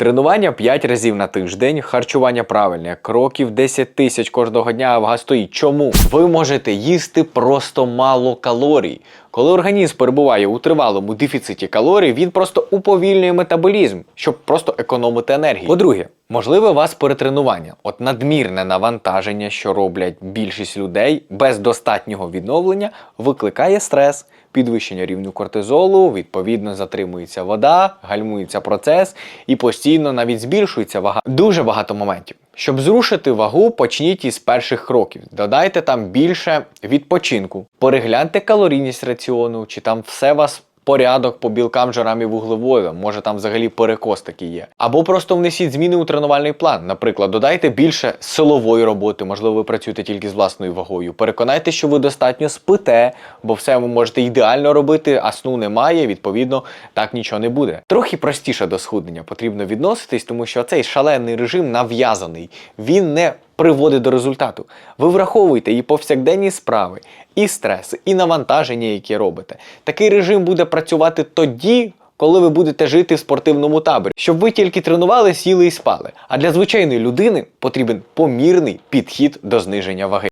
Тренування 5 разів на тиждень, харчування правильне, кроків 10 тисяч кожного дня, вага стоїть. Чому? Ви можете їсти просто мало калорій. Коли організм перебуває у тривалому дефіциті калорій, він просто уповільнює метаболізм, щоб просто економити енергію. По-друге, можливе вас перетренування, от надмірне навантаження, що роблять більшість людей без достатнього відновлення, викликає стрес підвищення рівню кортизолу, відповідно затримується вода, гальмується процес і постійно навіть збільшується вага. Дуже багато моментів. Щоб зрушити вагу, почніть із перших кроків. Додайте там більше відпочинку, перегляньте калорійність раціону, чи там все вас порядок по білкам, жирам і вуглеводам, може там взагалі перекос такий є. Або просто внесіть зміни у тренувальний план. Наприклад, додайте більше силової роботи, можливо, ви працюєте тільки з власною вагою. Переконайте, що ви достатньо спите, бо все ви можете ідеально робити, а сну немає, відповідно, так нічого не буде. Трохи простіше до схуднення потрібно відноситись, тому що цей шалений режим нав'язаний. Він не приводить до результату. Ви враховуєте і повсякденні справи, і стреси, і навантаження, які робите. Такий режим буде працювати тоді, коли ви будете жити в спортивному таборі, щоб ви тільки тренували, сіли і спали. А для звичайної людини потрібен помірний підхід до зниження ваги.